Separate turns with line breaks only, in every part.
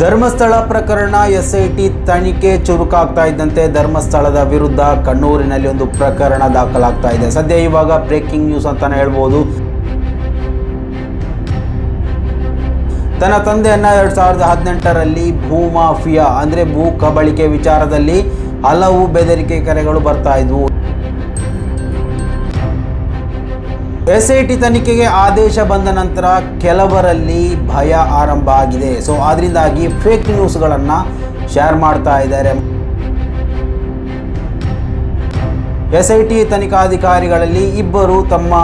ಧರ್ಮಸ್ಥಳ ಪ್ರಕರಣ ಎಸ್ಐಟಿ ತನಿಖೆ ಚುರುಕಾಗ್ತಾ ಇದ್ದಂತೆ ಧರ್ಮಸ್ಥಳದ ವಿರುದ್ಧ ಕಣ್ಣೂರಿನಲ್ಲಿ ಒಂದು ಪ್ರಕರಣ ದಾಖಲಾಗ್ತಾ ಇದೆ. ಸದ್ಯ ಇವಾಗ ಬ್ರೇಕಿಂಗ್ ನ್ಯೂಸ್ ಅಂತಾನೆ ಹೇಳ್ಬೋದು. ತನ್ನ ತಂದೆಯನ್ನ ಎರಡ್ ಸಾವಿರದ ಹದಿನೆಂಟರಲ್ಲಿ ಭೂ ಮಾಫಿಯಾ, ಅಂದ್ರೆ ಭೂ ಕಬಳಿಕೆ ವಿಚಾರದಲ್ಲಿ ಹಲವು ಬೆದರಿಕೆ ಕರೆಗಳು ಬರ್ತಾ ಇದ್ವು. ಎಸ್ ಐ ಟಿ ತನಿಖೆಗೆ ಆದೇಶ ಬಂದ ನಂತರ ಕೆಲವರಲ್ಲಿ ಭಯ ಆರಂಭ ಆಗಿದೆ. ಸೊ ಅದರಿಂದಾಗಿ ಫೇಕ್ ನ್ಯೂಸ್ಗಳನ್ನು ಶೇರ್ ಮಾಡ್ತಾ ಇದ್ದಾರೆ. ಎಸ್ ಐ ಟಿ ತನಿಖಾಧಿಕಾರಿಗಳಲ್ಲಿ ಇಬ್ಬರು ತಮ್ಮ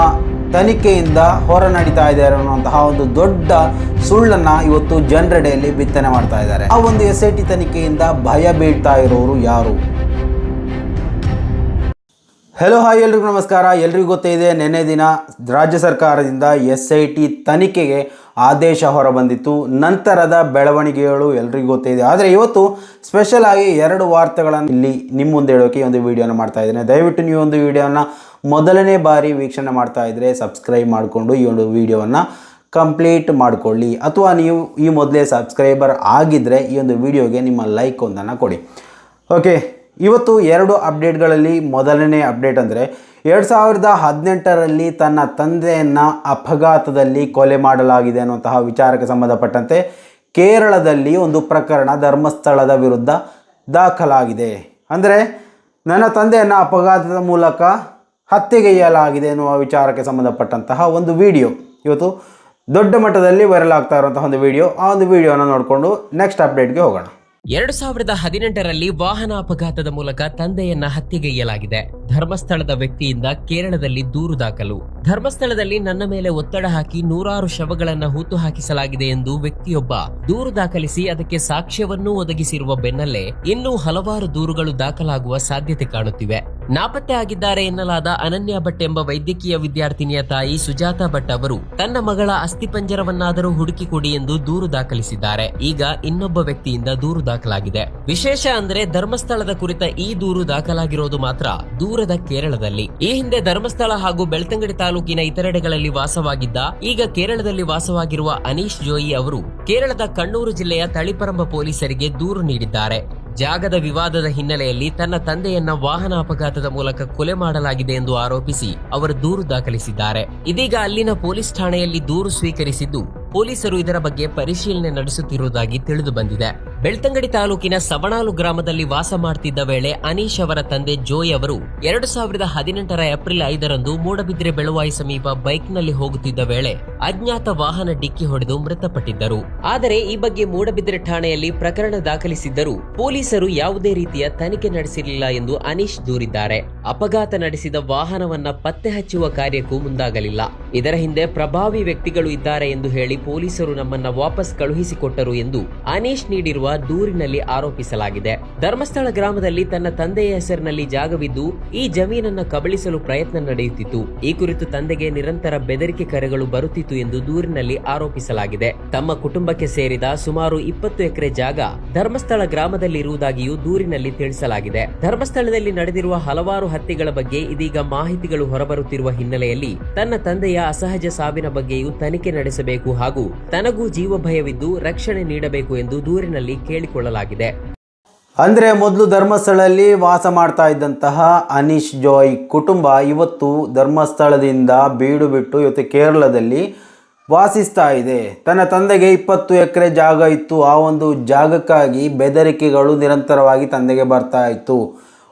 ತನಿಖೆಯಿಂದ ಹೊರ ನಡೀತಾ ಇದ್ದಾರೆ ಅನ್ನುವಂತಹ ಒಂದು ದೊಡ್ಡ ಸುಳ್ಳನ್ನು ಇವತ್ತು ಜನರೆಡೆಯಲ್ಲಿ ಬಿತ್ತನೆ ಮಾಡ್ತಾ ಇದ್ದಾರೆ. ಆ ಒಂದು ಎಸ್ ಐ ಟಿ ತನಿಖೆಯಿಂದ ಭಯ ಬೀಳ್ತಾ ಇರೋರು ಯಾರು? ಹೆಲೋ ಹಾಯ್ ಎಲ್ರಿಗೂ ನಮಸ್ಕಾರ. ಎಲ್ರಿಗೂ ಗೊತ್ತೇ ಇದೆ ನಿನ್ನೆ ದಿನ ರಾಜ್ಯ ಸರ್ಕಾರದಿಂದ ಎಸ್ ಐ ಟಿ ತನಿಖೆಗೆ ಆದೇಶ ಹೊರಬಂದಿತ್ತು. ನಂತರದ ಬೆಳವಣಿಗೆಗಳು ಎಲ್ರಿಗೂ ಗೊತ್ತೇ ಇದೆ ಆದರೆ ಇವತ್ತು ಸ್ಪೆಷಲ್ ಆಗಿ ಎರಡು ವಾರ್ತೆಗಳನ್ನು ಇಲ್ಲಿ ನಿಮ್ಮ ಮುಂದೆ ಹೇಳೋಕೆ ಒಂದು ವಿಡಿಯೋನ ಮಾಡ್ತಾ ಇದ್ದೇನೆ. ದಯವಿಟ್ಟು ನೀವು ಒಂದು ವಿಡಿಯೋನ ಮೊದಲನೇ ಬಾರಿ ವೀಕ್ಷಣೆ ಮಾಡ್ತಾ ಇದ್ದರೆ ಸಬ್ಸ್ಕ್ರೈಬ್ ಮಾಡಿಕೊಂಡು ಈ ಒಂದು ವಿಡಿಯೋವನ್ನು ಕಂಪ್ಲೀಟ್ ಮಾಡಿಕೊಳ್ಳಿ. ಅಥವಾ ನೀವು ಈ ಮೊದಲೇ ಸಬ್ಸ್ಕ್ರೈಬರ್ ಆಗಿದ್ದರೆ ಈ ಒಂದು ವಿಡಿಯೋಗೆ ನಿಮ್ಮ ಲೈಕ್ ಒಂದನ್ನು ಕೊಡಿ. ಓಕೆ ಇವತ್ತು ಎರಡು ಅಪ್ಡೇಟ್ಗಳಲ್ಲಿ ಮೊದಲನೇ ಅಪ್ಡೇಟ್ ಅಂದರೆ ಎರಡು ಸಾವಿರದ ಹದಿನೆಂಟರಲ್ಲಿ ತನ್ನ ತಂದೆಯನ್ನು ಅಪಘಾತದಲ್ಲಿ ಕೊಲೆ ಮಾಡಲಾಗಿದೆ ಅನ್ನುವಂತಹ ವಿಚಾರಕ್ಕೆ ಸಂಬಂಧಪಟ್ಟಂತೆ ಕೇರಳದಲ್ಲಿ ಒಂದು ಪ್ರಕರಣ ಧರ್ಮಸ್ಥಳದ ವಿರುದ್ಧ ದಾಖಲಾಗಿದೆ. ಅಂದರೆ ನನ್ನ ತಂದೆಯನ್ನು ಅಪಘಾತದ ಮೂಲಕ ಹತ್ಯೆಗೈಯಲಾಗಿದೆ ಎನ್ನುವ ವಿಚಾರಕ್ಕೆ ಸಂಬಂಧಪಟ್ಟಂತಹ ಒಂದು ವಿಡಿಯೋ. ಇವತ್ತು ದೊಡ್ಡ ಮಟ್ಟದಲ್ಲಿ ವೈರಲ್ ಆಗ್ತಾ ಇರುವಂತಹ ಒಂದು ವಿಡಿಯೋ. ಆ ಒಂದು ವಿಡಿಯೋನ ನೋಡಿಕೊಂಡು ನೆಕ್ಸ್ಟ್ ಅಪ್ಡೇಟ್ಗೆ ಹೋಗೋಣ.
ಎರಡು ಸಾವಿರದ ಹದಿನೆಂಟರಲ್ಲಿ ವಾಹನ ಅಪಘಾತದ ಮೂಲಕ ತಂದೆಯನ್ನ ಹತ್ಯೆಗೈಯಲಾಗಿದೆ. ಧರ್ಮಸ್ಥಳದ ವ್ಯಕ್ತಿಯಿಂದ ಕೇರಳದಲ್ಲಿ ದೂರು ದಾಖಲು. ಧರ್ಮಸ್ಥಳದಲ್ಲಿ ನನ್ನ ಮೇಲೆ ಒತ್ತಡ ಹಾಕಿ ನೂರಾರು ಶವಗಳನ್ನ ಹೂತು ಹಾಕಿಸಲಾಗಿದೆ ಎಂದು ವ್ಯಕ್ತಿಯೊಬ್ಬ ದೂರು ದಾಖಲಿಸಿ ಅದಕ್ಕೆ ಸಾಕ್ಷ್ಯವನ್ನೂ ಒದಗಿಸಿರುವ ಬೆನ್ನಲ್ಲೇ ಇನ್ನೂ ಹಲವಾರು ದೂರುಗಳು ದಾಖಲಾಗುವ ಸಾಧ್ಯತೆ ಕಾಣುತ್ತಿವೆ. ನಾಪತ್ತೆ ಆಗಿದ್ದಾರೆ ಎನ್ನಲಾದ ಅನನ್ಯ ಭಟ್ ಎಂಬ ವೈದ್ಯಕೀಯ ವಿದ್ಯಾರ್ಥಿನಿಯ ತಾಯಿ ಸುಜಾತಾ ಭಟ್ ಅವರು ತನ್ನ ಮಗಳ ಅಸ್ಥಿಪಂಜರವನ್ನಾದರೂ ಹುಡುಕಿ ಕೊಡಿ ಎಂದು ದೂರು ದಾಖಲಿಸಿದ್ದಾರೆ. ಈಗ ಇನ್ನೊಬ್ಬ ವ್ಯಕ್ತಿಯಿಂದ ದೂರು ದಾಖಲಾಗಿದೆ. ವಿಶೇಷ ಅಂದ್ರೆ ಧರ್ಮಸ್ಥಳದ ಕುರಿತ ಈ ದೂರು ದಾಖಲಾಗಿರೋದು ಮಾತ್ರ ದೂರದ ಕೇರಳದಲ್ಲಿ. ಈ ಹಿಂದೆ ಧರ್ಮಸ್ಥಳ ಹಾಗೂ ಬೆಳ್ತಂಗಡಿ ತಾಲೂಕಿನ ಇತರೆಡೆಗಳಲ್ಲಿ ವಾಸವಾಗಿದ್ದ ಈಗ ಕೇರಳದಲ್ಲಿ ವಾಸವಾಗಿರುವ ಅನೀಶ್ ಜೋಯಿ ಅವರು ಕೇರಳದ ಕಣ್ಣೂರು ಜಿಲ್ಲೆಯ ತಳಿಪರಂಬ ಪೊಲೀಸರಿಗೆ ದೂರು ನೀಡಿದ್ದಾರೆ. ಜಾಗದ ವಿವಾದದ ಹಿನ್ನೆಲೆಯಲ್ಲಿ ತನ್ನ ತಂದೆಯನ್ನ ವಾಹನ ಅಪಘಾತದ ಮೂಲಕ ಕೊಲೆ ಮಾಡಲಾಗಿದೆ ಎಂದು ಆರೋಪಿಸಿ ಅವರು ದೂರು ದಾಖಲಿಸಿದ್ದಾರೆ. ಇದೀಗ ಅಲ್ಲಿನ ಪೊಲೀಸ್ ಠಾಣೆಯಲ್ಲಿ ದೂರು ಸ್ವೀಕರಿಸಿದ್ದು ಪೊಲೀಸರು ಇದರ ಬಗ್ಗೆ ಪರಿಶೀಲನೆ ನಡೆಸುತ್ತಿರುವುದಾಗಿ ತಿಳಿದು ಬಂದಿದೆ. ಬೆಳ್ತಂಗಡಿ ತಾಲೂಕಿನ ಸವಣಾಲು ಗ್ರಾಮದಲ್ಲಿ ವಾಸ ಮಾಡ್ತಿದ್ದ ವೇಳೆ ಅನೀಶ್ ಅವರ ತಂದೆ ಜೋಯ್ ಅವರು ಎರಡು ಸಾವಿರದ ಹದಿನೆಂಟರ ಏಪ್ರಿಲ್ ಐದರಂದು ಮೂಡಬಿದ್ರೆ ಬೆಳುವಾಯಿ ಸಮೀಪ ಬೈಕ್ನಲ್ಲಿ ಹೋಗುತ್ತಿದ್ದ ವೇಳೆ ಅಜ್ಞಾತ ವಾಹನ ಡಿಕ್ಕಿ ಹೊಡೆದು ಮೃತಪಟ್ಟಿದ್ದರು. ಆದರೆ ಈ ಬಗ್ಗೆ ಮೂಡಬಿದ್ರೆ ಠಾಣೆಯಲ್ಲಿ ಪ್ರಕರಣ ದಾಖಲಿಸಿದ್ದರೂ ಪೊಲೀಸರು ಯಾವುದೇ ರೀತಿಯ ತನಿಖೆ ನಡೆಸಿರಲಿಲ್ಲ ಎಂದು ಅನೀಶ್ ದೂರಿದ್ದಾರೆ. ಅಪಘಾತ ನಡೆಸಿದ ವಾಹನವನ್ನ ಪತ್ತೆ ಹಚ್ಚುವ ಕಾರ್ಯಕ್ಕೂ ಮುಂದಾಗಲಿಲ್ಲ. ಇದರ ಹಿಂದೆ ಪ್ರಭಾವಿ ವ್ಯಕ್ತಿಗಳು ಇದ್ದಾರೆ ಎಂದು ಹೇಳಿ ಪೊಲೀಸರು ನಮ್ಮನ್ನ ವಾಪಸ್ ಕಳುಹಿಸಿಕೊಟ್ಟರು ಎಂದು ಅನೀಶ್ ನೀಡಿರುವ ದೂರಿನಲ್ಲಿ ಆರೋಪಿಸಲಾಗಿದೆ. ಧರ್ಮಸ್ಥಳ ಗ್ರಾಮದಲ್ಲಿ ತನ್ನ ತಂದೆಯ ಹೆಸರಿನಲ್ಲಿ ಜಾಗವಿದ್ದು, ಈ ಜಮೀನನ್ನ ಕಬಳಿಸಲು ಪ್ರಯತ್ನ ನಡೆಯುತ್ತಿತ್ತು. ಈ ಕುರಿತು ತಂದೆಗೆ ನಿರಂತರ ಬೆದರಿಕೆ ಕರೆಗಳು ಬರುತ್ತಿತ್ತು ಎಂದು ದೂರಿನಲ್ಲಿ ಆರೋಪಿಸಲಾಗಿದೆ. ತಮ್ಮ ಕುಟುಂಬಕ್ಕೆ ಸೇರಿದ ಸುಮಾರು ಇಪ್ಪತ್ತು ಎಕರೆ ಜಾಗ ಧರ್ಮಸ್ಥಳ ಗ್ರಾಮದಲ್ಲಿ ಇರುವುದಾಗಿಯೂ ದೂರಿನಲ್ಲಿ ತಿಳಿಸಲಾಗಿದೆ. ಧರ್ಮಸ್ಥಳದಲ್ಲಿ ನಡೆದಿರುವ ಹಲವಾರು ಹತ್ಯೆಗಳ ಬಗ್ಗೆ ಇದೀಗ ಮಾಹಿತಿಗಳು ಹೊರಬರುತ್ತಿರುವ ಹಿನ್ನೆಲೆಯಲ್ಲಿ ತನ್ನ ತಂದೆಯ ಅಸಹಜ ಸಾವಿನ ಬಗ್ಗೆಯೂ ತನಿಖೆ ನಡೆಸಬೇಕು ಹಾಗೂ ತನಗೂ ಜೀವ ಭಯವಿದ್ದು ರಕ್ಷಣೆ ನೀಡಬೇಕು ಎಂದು ದೂರಿನಲ್ಲಿ ಕೇಳಿಕೊಳ್ಳಲಾಗಿದೆ.
ಅಂದರೆ ಮೊದಲು ಧರ್ಮಸ್ಥಳದಲ್ಲಿ ವಾಸ ಮಾಡ್ತಾ ಇದ್ದಂತಹ ಅನೀಶ್ ಜಾಯ್ ಕುಟುಂಬ ಇವತ್ತು ಧರ್ಮಸ್ಥಳದಿಂದ ಬೀಡು ಬಿಟ್ಟು ಇವತ್ತು ಕೇರಳದಲ್ಲಿ ವಾಸಿಸ್ತಾ ಇದೆ. ತನ್ನ ತಂದೆಗೆ ಇಪ್ಪತ್ತು ಎಕರೆ ಜಾಗ ಇತ್ತು. ಆ ಒಂದು ಜಾಗಕ್ಕಾಗಿ ಬೆದರಿಕೆಗಳು ನಿರಂತರವಾಗಿ ತಂದೆಗೆ ಬರ್ತಾ ಇತ್ತು.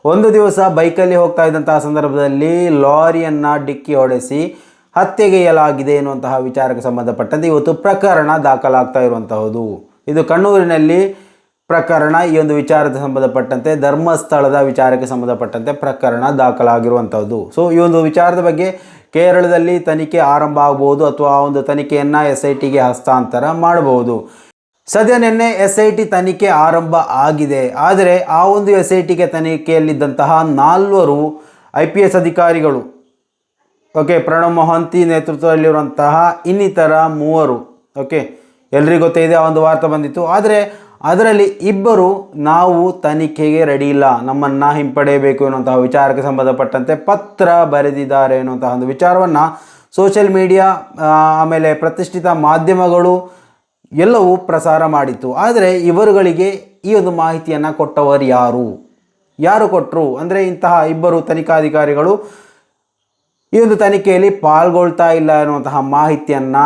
ಒಂದು ದಿವಸ ಬೈಕಲ್ಲಿ ಹೋಗ್ತಾ ಇದ್ದಂತಹ ಸಂದರ್ಭದಲ್ಲಿ ಲಾರಿಯನ್ನು ಡಿಕ್ಕಿ ಹೊಡೆಸಿ ಹತ್ಯೆಗೆಯಲಾಗಿದೆ ಎನ್ನುವಂತಹ ವಿಚಾರಕ್ಕೆ ಸಂಬಂಧಪಟ್ಟಂತೆ ಇವತ್ತು ಪ್ರಕರಣ ದಾಖಲಾಗ್ತಾ ಇರುವಂತಹದ್ದು. ಇದು ಕಣ್ಣೂರಿನಲ್ಲಿ ಪ್ರಕರಣ, ಈ ಒಂದು ವಿಚಾರದ ಸಂಬಂಧಪಟ್ಟಂತೆ, ಧರ್ಮಸ್ಥಳದ ವಿಚಾರಕ್ಕೆ ಸಂಬಂಧಪಟ್ಟಂತೆ ಪ್ರಕರಣ ದಾಖಲಾಗಿರುವಂಥದ್ದು. ಸೊ ಈ ಒಂದು ವಿಚಾರದ ಬಗ್ಗೆ ಕೇರಳದಲ್ಲಿ ತನಿಖೆ ಆರಂಭ ಆಗಬಹುದು ಅಥವಾ ಆ ಒಂದು ತನಿಖೆಯನ್ನು ಎಸ್ ಐ ಟಿಗೆ ಹಸ್ತಾಂತರ ಮಾಡಬಹುದು ಸದ್ಯ ನಿನ್ನೆ ಎಸ್ ಐ ಟಿ ತನಿಖೆ ಆರಂಭ ಆಗಿದೆ. ಆದರೆ ಆ ಒಂದು ಎಸ್ ಐ ಟಿಗೆ ತನಿಖೆಯಲ್ಲಿದ್ದಂತಹ ನಾಲ್ವರು ಐ ಪಿ ಎಸ್ ಅಧಿಕಾರಿಗಳು ಓಕೆ ಪ್ರಣವ್ ಮೊಹಂತಿ ನೇತೃತ್ವದಲ್ಲಿರುವಂತಹ ಇನ್ನಿತರ ಮೂವರು ಓಕೆ ಎಲ್ರಿಗೂ ಗೊತ್ತೇ ಇದೆ ಆ ಒಂದು ವಾರ್ತೆ ಬಂದಿತ್ತು. ಆದರೆ ಅದರಲ್ಲಿ ಇಬ್ಬರು ನಾವು ತನಿಖೆಗೆ ರೆಡಿ ಇಲ್ಲ. ನಮ್ಮನ್ನು ಹಿಂಪಡೆಯಬೇಕು ಎನ್ನುವಂತಹ ವಿಚಾರಕ್ಕೆ ಸಂಬಂಧಪಟ್ಟಂತೆ ಪತ್ರ ಬರೆದಿದ್ದಾರೆ ಎನ್ನುವಂತಹ ಒಂದು ವಿಚಾರವನ್ನು ಸೋಷಿಯಲ್ ಮೀಡಿಯಾ ಆಮೇಲೆ ಪ್ರತಿಷ್ಠಿತ ಮಾಧ್ಯಮಗಳು ಎಲ್ಲವೂ ಪ್ರಸಾರ ಮಾಡಿತ್ತು. ಆದರೆ ಇವರುಗಳಿಗೆ ಈ ಒಂದು ಮಾಹಿತಿಯನ್ನು ಕೊಟ್ಟವರು ಯಾರು? ಯಾರು ಕೊಟ್ಟರು ಅಂದರೆ ಇಂತಹ ಇಬ್ಬರು ತನಿಖಾಧಿಕಾರಿಗಳು ಈ ಒಂದು ತನಿಖೆಯಲ್ಲಿ ಪಾಲ್ಗೊಳ್ತಾ ಇಲ್ಲ ಎನ್ನುವಂತಹ ಮಾಹಿತಿಯನ್ನು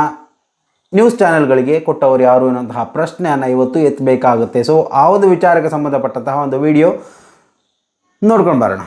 ನ್ಯೂಸ್ ಚಾನೆಲ್ಗಳಿಗೆ ಕೊಟ್ಟವರು ಯಾರು ಎನ್ನುವಂತಹ ಪ್ರಶ್ನೆಯನ್ನು ಇವತ್ತು ಎತ್ತಬೇಕಾಗುತ್ತೆ. ಸೊ ಆ ಒಂದು ವಿಚಾರಕ್ಕೆ ಸಂಬಂಧಪಟ್ಟಂತಹ ಒಂದು ವಿಡಿಯೋ ನೋಡ್ಕೊಂಡು ಬರೋಣ.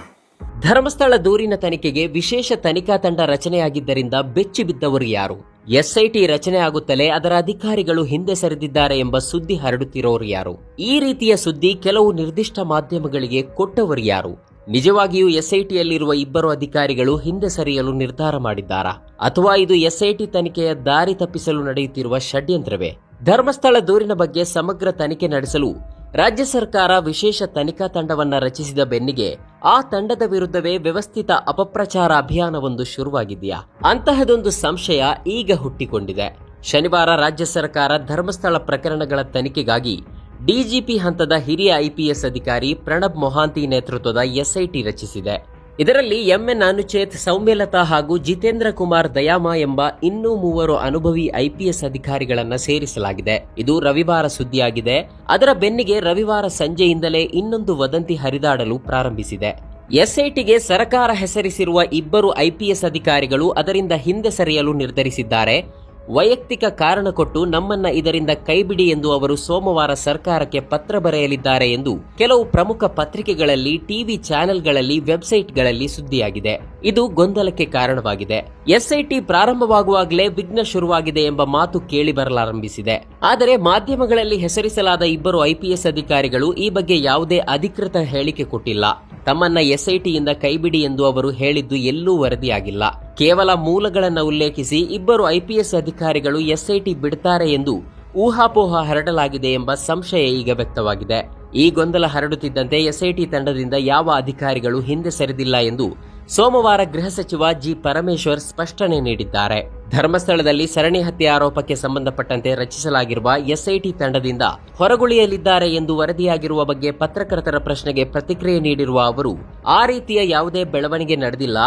ಧರ್ಮಸ್ಥಳ ದೂರಿನ ತನಿಖೆಗೆ ವಿಶೇಷ ತನಿಖಾ ತಂಡ ರಚನೆಯಾಗಿದ್ದರಿಂದ ಬೆಚ್ಚಿ ಬಿದ್ದವರು ಯಾರು? ಎಸ್ಐಟಿ ರಚನೆ ಆಗುತ್ತಲೇ ಅದರ ಅಧಿಕಾರಿಗಳು ಹಿಂದೆ ಸರಿದಿದ್ದಾರೆ ಎಂಬ ಸುದ್ದಿ ಹರಡುತ್ತಿರೋರು ಯಾರು? ಈ ರೀತಿಯ ಸುದ್ದಿ ಕೆಲವು ನಿರ್ದಿಷ್ಟ ಮಾಧ್ಯಮಗಳಿಗೆ ಕೊಟ್ಟವರು ಯಾರು? ನಿಜವಾಗಿಯೂ ಎಸ್ಐಟಿಯಲ್ಲಿರುವ ಇಬ್ಬರು ಅಧಿಕಾರಿಗಳು ಹಿಂದೆ ಸರಿಯಲು ನಿರ್ಧಾರ ಮಾಡಿದ್ದಾರಾ. ಅಥವಾ ಇದು ಎಸ್ಐಟಿ ತನಿಖೆಯ ದಾರಿ ತಪ್ಪಿಸಲು ನಡೆಯುತ್ತಿರುವ ಷಡ್ಯಂತ್ರವೇ? ಧರ್ಮಸ್ಥಳ ದೂರಿನ ಬಗ್ಗೆ ಸಮಗ್ರ ತನಿಖೆ ನಡೆಸಲು ರಾಜ್ಯ ಸರ್ಕಾರ ವಿಶೇಷ ತನಿಖಾ ತಂಡವನ್ನ ರಚಿಸಿದ ಬೆನ್ನಿಗೆ ಆ ತಂಡದ ವಿರುದ್ಧವೇ ವ್ಯವಸ್ಥಿತ ಅಪಪ್ರಚಾರ ಅಭಿಯಾನವೊಂದು ಶುರುವಾಗಿದೆಯಾ? ಅಂತಹದೊಂದು ಸಂಶಯ ಈಗ ಹುಟ್ಟಿಕೊಂಡಿದೆ. ಶನಿವಾರ ರಾಜ್ಯ ಸರ್ಕಾರ ಧರ್ಮಸ್ಥಳ ಪ್ರಕರಣಗಳ ತನಿಖೆಗಾಗಿ ಡಿಜಿಪಿ ಹಂತದ ಹಿರಿಯ ಐಪಿಎಸ್ ಅಧಿಕಾರಿ ಪ್ರಣಬ್ ಮೊಹಾಂತಿ ನೇತೃತ್ವದ ಎಸ್ಐಟಿ ರಚಿಸಿದೆ. ಇದರಲ್ಲಿ ಎಂಎನ್ ಅನುಚೇತ್, ಸೌಮ್ಯಲತಾ ಹಾಗೂ ಜಿತೇಂದ್ರ ಕುಮಾರ್ ದಯಾಮ ಎಂಬ ಇನ್ನೂ ಮೂವರು ಅನುಭವಿ ಐಪಿಎಸ್ ಅಧಿಕಾರಿಗಳನ್ನು ಸೇರಿಸಲಾಗಿದೆ. ಇದು ರವಿವಾರ ಸುದ್ದಿಯಾಗಿದೆ. ಅದರ ಬೆನ್ನಿಗೆ ರವಿವಾರ ಸಂಜೆಯಿಂದಲೇ ಇನ್ನೊಂದು ವದಂತಿ ಹರಿದಾಡಲು ಪ್ರಾರಂಭಿಸಿದೆ. ಎಸ್ಐಟಿಗೆ ಸರ್ಕಾರ ಹೆಸರಿಸಿರುವ ಇಬ್ಬರು ಐಪಿಎಸ್ ಅಧಿಕಾರಿಗಳು ಅದರಿಂದ ಹಿಂದೆ ಸರಿಯಲು ನಿರ್ಧರಿಸಿದ್ದಾರೆ. ವೈಯಕ್ತಿಕ ಕಾರಣ ಕೊಟ್ಟು ನಮ್ಮನ್ನ ಇದರಿಂದ ಕೈಬಿಡಿ ಎಂದು ಅವರು ಸೋಮವಾರ ಸರ್ಕಾರಕ್ಕೆ ಪತ್ರ ಬರೆಯಲಿದ್ದಾರೆ ಎಂದು ಕೆಲವು ಪ್ರಮುಖ ಪತ್ರಿಕೆಗಳಲ್ಲಿ, ಟಿವಿ ಚಾನೆಲ್ಗಳಲ್ಲಿ, ವೆಬ್ಸೈಟ್ಗಳಲ್ಲಿ ಸುದ್ದಿಯಾಗಿದೆ. ಇದು ಗೊಂದಲಕ್ಕೆ ಕಾರಣವಾಗಿದೆ. ಎಸ್ಐಟಿ ಪ್ರಾರಂಭವಾಗುವಾಗಲೇ ವಿಘ್ನ ಶುರುವಾಗಿದೆ ಎಂಬ ಮಾತು ಕೇಳಿ ಬರಲಾರಂಭಿಸಿದೆ. ಆದರೆ ಮಾಧ್ಯಮಗಳಲ್ಲಿ ಹೆಸರಿಸಲಾದ ಇಬ್ಬರು ಐಪಿಎಸ್ ಅಧಿಕಾರಿಗಳು ಈ ಬಗ್ಗೆ ಯಾವುದೇ ಅಧಿಕೃತ ಹೇಳಿಕೆ ಕೊಟ್ಟಿಲ್ಲ. ತಮ್ಮನ್ನ ಎಸ್ಐಟಿಯಿಂದ ಕೈಬಿಡಿ ಎಂದು ಅವರು ಹೇಳಿದ್ದು ಎಲ್ಲೂ ವರದಿಯಾಗಿಲ್ಲ. ಕೇವಲ ಮೂಲಗಳನ್ನು ಉಲ್ಲೇಖಿಸಿ ಇಬ್ಬರು ಐಪಿಎಸ್ ಅಧಿಕಾರಿಗಳು ಎಸ್ಐಟಿ ಬಿಡ್ತಾರೆ ಎಂದು ಊಹಾಪೋಹ ಹರಡಲಾಗಿದೆ ಎಂಬ ಸಂಶಯ ಈಗ ವ್ಯಕ್ತವಾಗಿದೆ. ಈ ಗೊಂದಲ ಹರಡುತ್ತಿದ್ದಂತೆ ಎಸ್ಐಟಿ ತಂಡದಿಂದ ಯಾವ ಅಧಿಕಾರಿಗಳು ಹಿಂದೆ ಸರಿದಿಲ್ಲ ಎಂದು ಸೋಮವಾರ ಗೃಹ ಸಚಿವ ಜಿ ಪರಮೇಶ್ವರ್ ಸ್ಪಷ್ಟನೆ ನೀಡಿದ್ದಾರೆ. ಧರ್ಮಸ್ಥಳದಲ್ಲಿ ಸರಣಿ ಹತ್ಯೆ ಆರೋಪಕ್ಕೆ ಸಂಬಂಧಪಟ್ಟಂತೆ ರಚಿಸಲಾಗಿರುವ ಎಸ್ಐಟಿ ತಂಡದಿಂದ ಹೊರಗುಳಿಯಲಿದ್ದಾರೆ ಎಂದು ವರದಿಯಾಗಿರುವ ಬಗ್ಗೆ ಪತ್ರಕರ್ತರ ಪ್ರಶ್ನೆಗೆ ಪ್ರತಿಕ್ರಿಯೆ ನೀಡಿರುವ ಅವರು, ಆ ರೀತಿಯ ಯಾವುದೇ ಬೆಳವಣಿಗೆ ನಡೆದಿಲ್ಲ.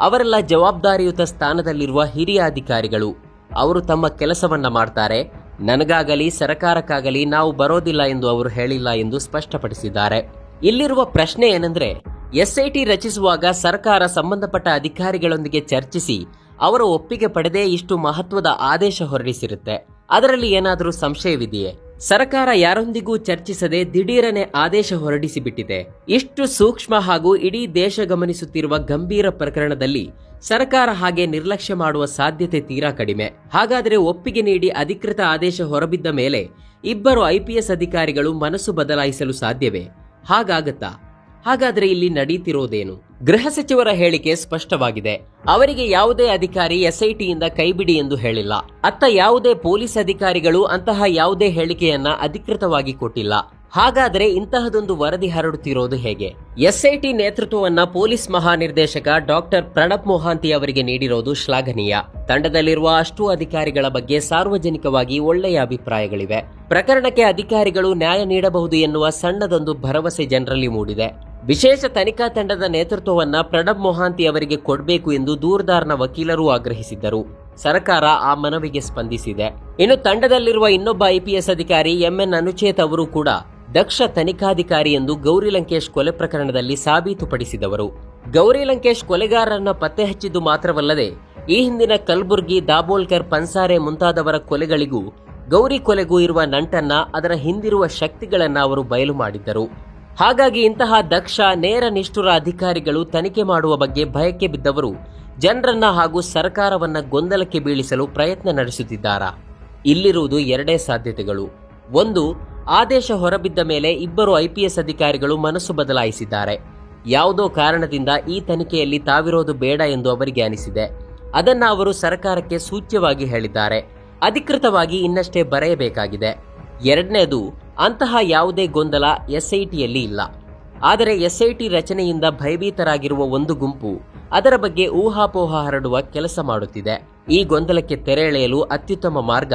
ಅವರೆಲ್ಲ ಜವಾಬ್ದಾರಿಯುತ ಸ್ಥಾನದಲ್ಲಿರುವ ಹಿರಿಯ ಅಧಿಕಾರಿಗಳು. ಅವರು ತಮ್ಮ ಕೆಲಸವನ್ನ ಮಾಡ್ತಾರೆ. ನನಗಾಗಲಿ, ಸರಕಾರಕ್ಕಾಗಲಿ ನಾವು ಬರೋದಿಲ್ಲ ಎಂದು ಅವರು ಹೇಳಿಲ್ಲ ಎಂದು ಸ್ಪಷ್ಟಪಡಿಸಿದ್ದಾರೆ. ಇಲ್ಲಿರುವ ಪ್ರಶ್ನೆ ಏನೆಂದ್ರೆ ಎಸ್ಐಟಿ ರಚಿಸುವಾಗ ಸರ್ಕಾರ ಸಂಬಂಧಪಟ್ಟ ಅಧಿಕಾರಿಗಳೊಂದಿಗೆ ಚರ್ಚಿಸಿ ಅವರ ಒಪ್ಪಿಗೆ ಪಡೆದೇ ಇಷ್ಟು ಮಹತ್ವದ ಆದೇಶ ಹೊರಡಿಸಿರುತ್ತೆ. ಅದರಲ್ಲಿ ಏನಾದರೂ ಸಂಶಯವಿದೆಯೇ? ಸರ್ಕಾರ ಯಾರೊಂದಿಗೂ ಚರ್ಚಿಸದೆ ದಿಢೀರನೆ ಆದೇಶ ಹೊರಡಿಸಿಬಿಟ್ಟಿದೆ. ಇಷ್ಟು ಸೂಕ್ಷ್ಮ ಹಾಗೂ ಇಡೀ ದೇಶ ಗಮನಿಸುತ್ತಿರುವ ಗಂಭೀರ ಪ್ರಕರಣದಲ್ಲಿ ಸರ್ಕಾರ ಹಾಗೆ ನಿರ್ಲಕ್ಷ್ಯ ಮಾಡುವ ಸಾಧ್ಯತೆ ತೀರಾ ಕಡಿಮೆ. ಹಾಗಾದರೆ ಒಪ್ಪಿಗೆ ನೀಡಿ ಅಧಿಕೃತ ಆದೇಶ ಹೊರಬಿದ್ದ ಮೇಲೆ ಇಬ್ಬರು ಐಪಿಎಸ್ ಅಧಿಕಾರಿಗಳು ಮನಸ್ಸು ಬದಲಾಯಿಸಲು ಸಾಧ್ಯವೇ? ಹಾಗಾಗತ್ತಾ? ಹಾಗಾದ್ರೆ ಇಲ್ಲಿ ನಡೀತಿರೋದೇನು? ಗೃಹ ಸಚಿವರ ಹೇಳಿಕೆ ಸ್ಪಷ್ಟವಾಗಿದೆ. ಅವರಿಗೆ ಯಾವುದೇ ಅಧಿಕಾರಿ ಎಸ್ಐಟಿಯಿಂದ ಕೈಬಿಡಿ ಎಂದು ಹೇಳಿಲ್ಲ. ಅತ್ತ ಯಾವುದೇ ಪೊಲೀಸ್ ಅಧಿಕಾರಿಗಳು ಅಂತಹ ಯಾವುದೇ ಹೇಳಿಕೆಯನ್ನ ಅಧಿಕೃತವಾಗಿ ಕೊಟ್ಟಿಲ್ಲ. ಹಾಗಾದರೆ ಇಂತಹದೊಂದು ವರದಿ ಹರಡುತ್ತಿರೋದು ಹೇಗೆ? ಎಸ್ಐಟಿ ನೇತೃತ್ವವನ್ನ ಪೊಲೀಸ್ ಮಹಾನಿರ್ದೇಶಕ ಡಾಕ್ಟರ್ ಪ್ರಣಬ್ ಮೊಹಾಂತಿ ಅವರಿಗೆ ನೀಡಿರೋದು ಶ್ಲಾಘನೀಯ. ತಂಡದಲ್ಲಿರುವ ಅಷ್ಟು ಅಧಿಕಾರಿಗಳ ಬಗ್ಗೆ ಸಾರ್ವಜನಿಕವಾಗಿ ಒಳ್ಳೆಯ ಅಭಿಪ್ರಾಯಗಳಿವೆ. ಪ್ರಕರಣಕ್ಕೆ ಅಧಿಕಾರಿಗಳು ನ್ಯಾಯ ನೀಡಬಹುದು ಎನ್ನುವ ಸಣ್ಣದೊಂದು ಭರವಸೆ ಜನರಲ್ಲಿ ಮೂಡಿದೆ. ವಿಶೇಷ ತನಿಖಾ ತಂಡದ ನೇತೃತ್ವವನ್ನ ಪ್ರಣಬ್ ಮೊಹಾಂತಿ ಅವರಿಗೆ ಕೊಡಬೇಕು ಎಂದು ದೂರದಾರ್ನ ವಕೀಲರು ಆಗ್ರಹಿಸಿದ್ದರು. ಸರ್ಕಾರ ಆ ಮನವಿಗೆ ಸ್ಪಂದಿಸಿದೆ. ಇನ್ನು ತಂಡದಲ್ಲಿರುವ ಇನ್ನೊಬ್ಬ ಐಪಿಎಸ್ ಅಧಿಕಾರಿ ಎಂಎನ್ ಅನುಚೇತ್ ಅವರು ಕೂಡ ದಕ್ಷ ತನಿಖಾಧಿಕಾರಿ ಎಂದು ಗೌರಿ ಲಂಕೇಶ್ ಕೊಲೆ ಪ್ರಕರಣದಲ್ಲಿ ಸಾಬೀತುಪಡಿಸಿದವರು. ಗೌರಿ ಲಂಕೇಶ್ ಕೊಲೆಗಾರರನ್ನ ಪತ್ತೆ ಹಚ್ಚಿದ್ದು ಮಾತ್ರವಲ್ಲದೆ, ಈ ಹಿಂದಿನ ಕಲ್ಬುರ್ಗಿ ದಾಬೋಲ್ಕರ್ ಪನ್ಸಾರೆ ಮುಂತಾದವರ ಕೊಲೆಗಳಿಗೂ ಗೌರಿ ಕೊಲೆಗೂ ಇರುವ ನಂಟನ್ನ ಅದರ ಹಿಂದಿರುವ ಶಕ್ತಿಗಳನ್ನ ಅವರು ಬಯಲು ಮಾಡಿದ್ದರು. ಹಾಗಾಗಿ ಇಂತಹ ದಕ್ಷ, ನೇರ, ನಿಷ್ಠುರ ಅಧಿಕಾರಿಗಳು ತನಿಖೆ ಮಾಡುವ ಬಗ್ಗೆ ಭಯಕ್ಕೆ ಬಿದ್ದವರು ಜನರನ್ನ ಹಾಗೂ ಸರ್ಕಾರವನ್ನ ಗೊಂದಲಕ್ಕೆ ಬೀಳಿಸಲು ಪ್ರಯತ್ನ ನಡೆಸುತ್ತಿದ್ದಾರಾ? ಇಲ್ಲಿರುವುದು ಎರಡೇ ಸಾಧ್ಯತೆಗಳು. ಒಂದು, ಆದೇಶ ಹೊರಬಿದ್ದ ಮೇಲೆ ಇಬ್ಬರು ಐಪಿಎಸ್ ಅಧಿಕಾರಿಗಳು ಮನಸ್ಸು ಬದಲಾಯಿಸಿದ್ದಾರೆ. ಯಾವುದೋ ಕಾರಣದಿಂದ ಈ ತನಿಖೆಯಲ್ಲಿ ತಾವಿರೋದು ಬೇಡ ಎಂದು ಅವರಿಗೆ ಅನಿಸಿದೆ. ಅದನ್ನ ಅವರು ಸರ್ಕಾರಕ್ಕೆ ಸೂಚ್ಯವಾಗಿ ಹೇಳಿದ್ದಾರೆ. ಅಧಿಕೃತವಾಗಿ ಇನ್ನಷ್ಟೇ ಬರೆಯಬೇಕಾಗಿದೆ. ಎರಡನೇದು ಅಂತಹ ಯಾವುದೇ ಗೊಂದಲ ಎಸ್ಐಟಿಯಲ್ಲಿ ಇಲ್ಲ. ಆದರೆ ಎಸ್ಐಟಿ ರಚನೆಯಿಂದ ಭಯಭೀತರಾಗಿರುವ ಒಂದು ಗುಂಪು ಅದರ ಬಗ್ಗೆ ಊಹಾಪೋಹ ಹರಡುವ ಕೆಲಸ ಮಾಡುತ್ತಿದೆ. ಈ ಗೊಂದಲಕ್ಕೆ ತೆರೆ ಎಳೆಯಲು ಅತ್ಯುತ್ತಮ ಮಾರ್ಗ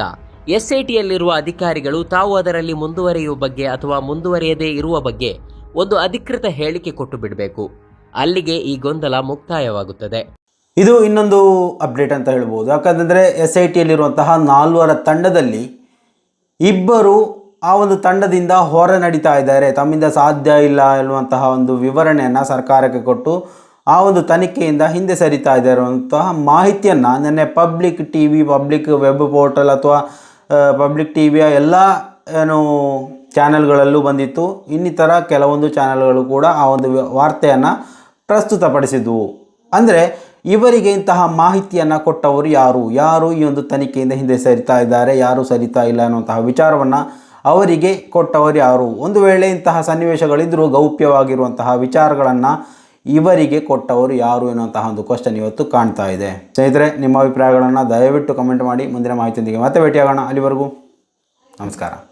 ಎಸ್ಐಟಿಯಲ್ಲಿರುವ ಅಧಿಕಾರಿಗಳು ತಾವು ಅದರಲ್ಲಿ ಮುಂದುವರಿಯುವ ಬಗ್ಗೆ ಅಥವಾ ಮುಂದುವರಿಯದೇ ಇರುವ ಬಗ್ಗೆ ಒಂದು ಅಧಿಕೃತ ಹೇಳಿಕೆ ಕೊಟ್ಟು ಬಿಡಬೇಕು. ಅಲ್ಲಿಗೆ ಈ ಗೊಂದಲ ಮುಕ್ತಾಯವಾಗುತ್ತದೆ.
ಇದು ಇನ್ನೊಂದು ಅಪ್ಡೇಟ್ ಅಂತ ಹೇಳ್ಬೋದು. ಯಾಕಂತಂದರೆ ಎಸ್ ಐ ಟಿಯಲ್ಲಿರುವಂತಹ ನಾಲ್ವರ ತಂಡದಲ್ಲಿ ಇಬ್ಬರು ಆ ಒಂದು ತಂಡದಿಂದ ಹೊರ ನಡೀತಾ ಇದ್ದಾರೆ. ತಮ್ಮಿಂದ ಸಾಧ್ಯ ಇಲ್ಲ ಎನ್ನುವಂತಹ ಒಂದು ವಿವರಣೆಯನ್ನು ಸರ್ಕಾರಕ್ಕೆ ಕೊಟ್ಟು ಆ ಒಂದು ತನಿಖೆಯಿಂದ ಹಿಂದೆ ಸರಿತಾ ಇದ್ದಾರೆ ಅಂತಹ ಮಾಹಿತಿಯನ್ನು ನಿನ್ನೆ public T V public web portal ಅಥವಾ ಪಬ್ಲಿಕ್ ಟಿ ವಿಯ ಎಲ್ಲ, ಏನು, ಚಾನೆಲ್ಗಳಲ್ಲೂ ಬಂದಿತ್ತು. ಇನ್ನಿತರ ಕೆಲವೊಂದು ಚಾನೆಲ್ಗಳು ಕೂಡ ಆ ಒಂದು ವಾರ್ತೆಯನ್ನು ಪ್ರಸ್ತುತಪಡಿಸಿದ್ವು. ಅಂದರೆ ಇವರಿಗೆ ಇಂತಹ ಮಾಹಿತಿಯನ್ನು ಕೊಟ್ಟವರು ಯಾರು? ಯಾರು ಈ ಒಂದು ತನಿಖೆಯಿಂದ ಹಿಂದೆ ಸರಿತಾ ಇದ್ದಾರೆ? ಯಾರು ಸರಿತಾ ಇಲ್ಲ ಅನ್ನುವಂತಹ ವಿಚಾರವನ್ನು ಅವರಿಗೆ ಕೊಟ್ಟವರು ಯಾರು? ಒಂದು ವೇಳೆ ಇಂತಹ ಸನ್ನಿವೇಶಗಳಿದ್ದರೂ ಗೌಪ್ಯವಾಗಿರುವಂತಹ ವಿಚಾರಗಳನ್ನು ಇವರಿಗೆ ಕೊಟ್ಟವರು ಯಾರು ಎನ್ನುವಂತಹ ಒಂದು ಕ್ವಶನ್ ಇವತ್ತು ಕಾಣ್ತಾ ಇದೆ. ಸ್ನೇಹಿತರೆ, ನಿಮ್ಮ ಅಭಿಪ್ರಾಯಗಳನ್ನು ದಯವಿಟ್ಟು ಕಮೆಂಟ್ ಮಾಡಿ. ಮುಂದಿನ ಮಾಹಿತಿಯೊಂದಿಗೆ ಮತ್ತೆ ಭೇಟಿಯಾಗೋಣ. ಅಲ್ಲಿವರೆಗೂ ನಮಸ್ಕಾರ.